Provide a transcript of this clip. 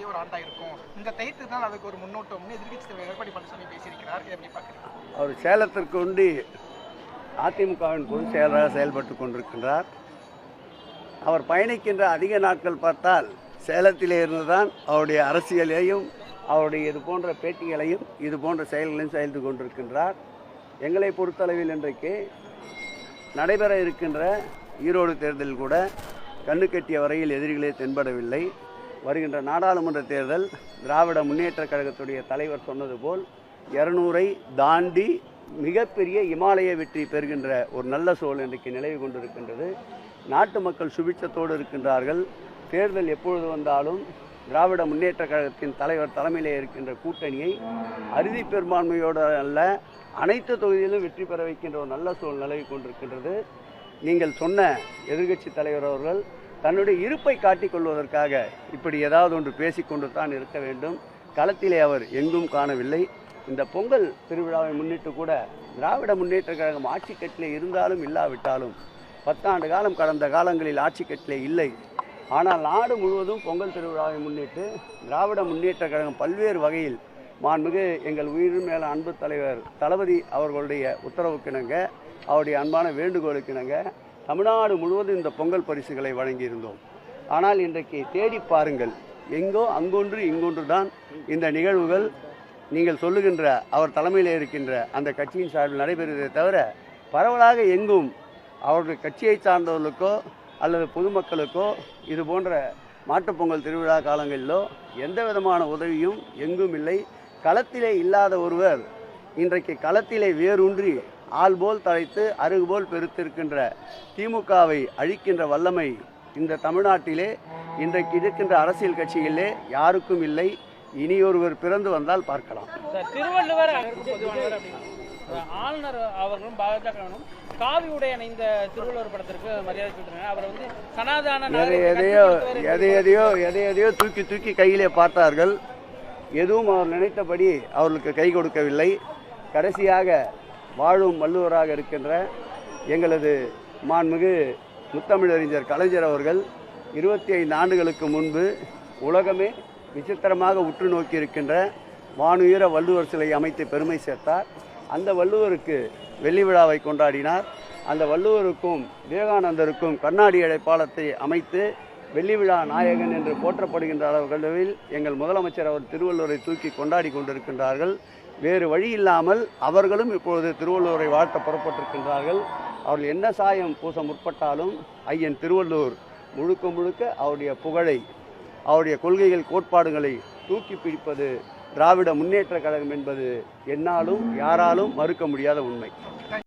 கூடிய ஒரு ஆண்டா இருக்கும். இந்த தைத்து தான் அதுக்கு ஒரு முன்னோட்டம்னு எதிர்கட்சி தலைவர் எடப்பாடி பழனிசாமி பேசியிருக்கிறார் எப்படி பார்க்குறீங்க. அவர் சேலத்திற்கு உண்டு அதிமுகவின் பொதுச் செயலராக செயல்பட்டு கொண்டிருக்கின்றார். அவர் பயணிக்கின்ற அதிக நாட்கள் பார்த்தால் சேலத்திலே இருந்துதான் அவருடைய அரசியலையும் அவருடைய இது போன்ற பேட்டிகளையும் இது போன்ற செயல்களையும் செயல்பட்டு கொண்டிருக்கின்றார். எங்களை பொறுத்தளவில் இன்றைக்கு நடைபெற இருக்கின்ற ஈரோடு தேர்தலில் கூட கண்ணு கட்டிய வரையில் எதிரிகளே தென்படவில்லை. வருகின்ற நாடாளுமன்ற தேர்தல் திராவிட முன்னேற்ற கழகத்துடைய தலைவர் சொன்னது போல் இரநூறை தாண்டி மிகப்பெரிய இமாலய வெற்றி பெறுகின்ற ஒரு நல்ல சூழல் இன்றைக்கு நிலவி கொண்டிருக்கின்றது. நாட்டு மக்கள் சுபிட்சத்தோடு இருக்கின்றார்கள். தேர்தல் எப்பொழுது வந்தாலும் திராவிட முன்னேற்ற கழகத்தின் தலைவர் தலைமையிலே இருக்கின்ற கூட்டணியை அறுதி பெரும்பான்மையோடு அல்ல அனைத்து தொகுதியிலும் வெற்றி பெற வைக்கின்ற ஒரு நல்ல சூழல் நிலவி கொண்டிருக்கின்றது. நீங்கள் சொன்ன எதிர்க்கட்சி தலைவர் அவர்கள் தன்னுடைய இருப்பை காட்டிக்கொள்வதற்காக இப்படி ஏதாவது ஒன்று பேசிக்கொண்டு தான் இருக்க வேண்டும். களத்திலே அவர் எங்கும் காணவில்லை. இந்த பொங்கல் திருவிழாவை முன்னிட்டு கூட திராவிட முன்னேற்ற கழகம் ஆட்சி கட்டிலே இருந்தாலும் இல்லாவிட்டாலும் பத்தாண்டு காலம் கடந்த காலங்களில் ஆட்சி கட்டிலே இல்லை. ஆனால் நாடு முழுவதும் பொங்கல் திருவிழாவை முன்னிட்டு திராவிட முன்னேற்ற கழகம் பல்வேறு வகையில் மாண்புமிகு எங்கள் உயிரின் மேல அன்பு தலைவர் தளபதி அவர்களுடைய உத்தரவுக்கிணங்க அவருடைய அன்பான வேண்டுகோளுக்கிணங்க தமிழ்நாடு முழுவதும் இந்த பொங்கல் பரிசுகளை வழங்கியிருந்தோம். ஆனால் இன்றைக்கு தேடி பாருங்கள் எங்கோ அங்கொன்று இங்கொன்று தான் இந்த நிகழ்வுகள். நீங்கள் சொல்லுகின்ற அவர் தலைமையில் இருக்கின்ற அந்த கட்சியின் சார்பில் நடைபெறுவதை தவிர பரவலாக எங்கும் அவர்கள் கட்சியை சார்ந்தவர்களுக்கோ அல்லது பொதுமக்களுக்கோ இது போன்ற மாட்டுப்பொங்கல் திருவிழா காலங்களிலோ எந்த விதமான உதவியும் எங்கும் இல்லை. களத்திலே இல்லாத ஒருவர் இன்றைக்கு களத்திலே வேரூன்றி ஆள் போல் தழைத்து அருகு போல் பெருத்திருக்கின்ற திமுகவை அழிக்கின்ற வல்லமை இந்த தமிழ்நாட்டிலே இன்றைக்கு இருக்கின்ற அரசியல் கட்சிகளிலே யாருக்கும் இல்லை. இனியொருவர் பிறந்து வந்தால் பார்க்கலாம். திருவள்ளுவர் ஆளுநர் அவர்களும் பாஜகவும் காவி உடை அணிந்த திருவள்ளுவர் படத்திற்கு மரியாதை செலுத்துறாங்க அவர் வந்து சனாதன எதை நாகரிகத்தை எதையோ கற்றுக் கொடுத்தவர் எதை எதையோ எதை எதையோ தூக்கி தூக்கி கையிலே பார்த்தார்கள். எதுவும் அவர் நினைத்தபடி அவர்களுக்கு கை கொடுக்கவில்லை. கடைசியாக வாழும் வள்ளுவராக இருக்கின்ற எங்களது மாண்புமிகு முத்தமிழறிஞர் கலைஞர் அவர்கள் இருபத்தி ஐந்து ஆண்டுகளுக்கு முன்பு உலகமே விசித்திரமாக உற்று நோக்கி இருக்கின்ற வானுயர வள்ளுவர் சிலை அமைத்து பெருமை சேர்த்தார். அந்த வள்ளுவருக்கு வெள்ளி விழாவை கொண்டாடினார். அந்த வள்ளுவருக்கும் விவேகானந்தருக்கும் கண்ணாடி அழைப்பாளத்தை அமைத்து வெள்ளி விழா நாயகன் என்று போற்றப்படுகின்ற அளவுகளில் எங்கள் முதலமைச்சர் அவர் திருவள்ளுவரை தூக்கி கொண்டாடி கொண்டிருக்கின்றார்கள். வேறு வழி இல்லாமல் அவர்களும் இப்பொழுது திருவள்ளுவரை வாழ்த்த புறப்பட்டிருக்கின்றார்கள். அவர்கள் என்ன சாயம் பூச முற்பட்டாலும் ஐயன் திருவள்ளுவர் முழுக்க முழுக்க அவருடைய புகழை அவருடைய கொள்கைகள் கோட்பாடுகளை தூக்கி பிடிப்பது திராவிட முன்னேற்ற கழகம் என்பது என்னாலும் யாராலும் மறுக்க முடியாத உண்மை.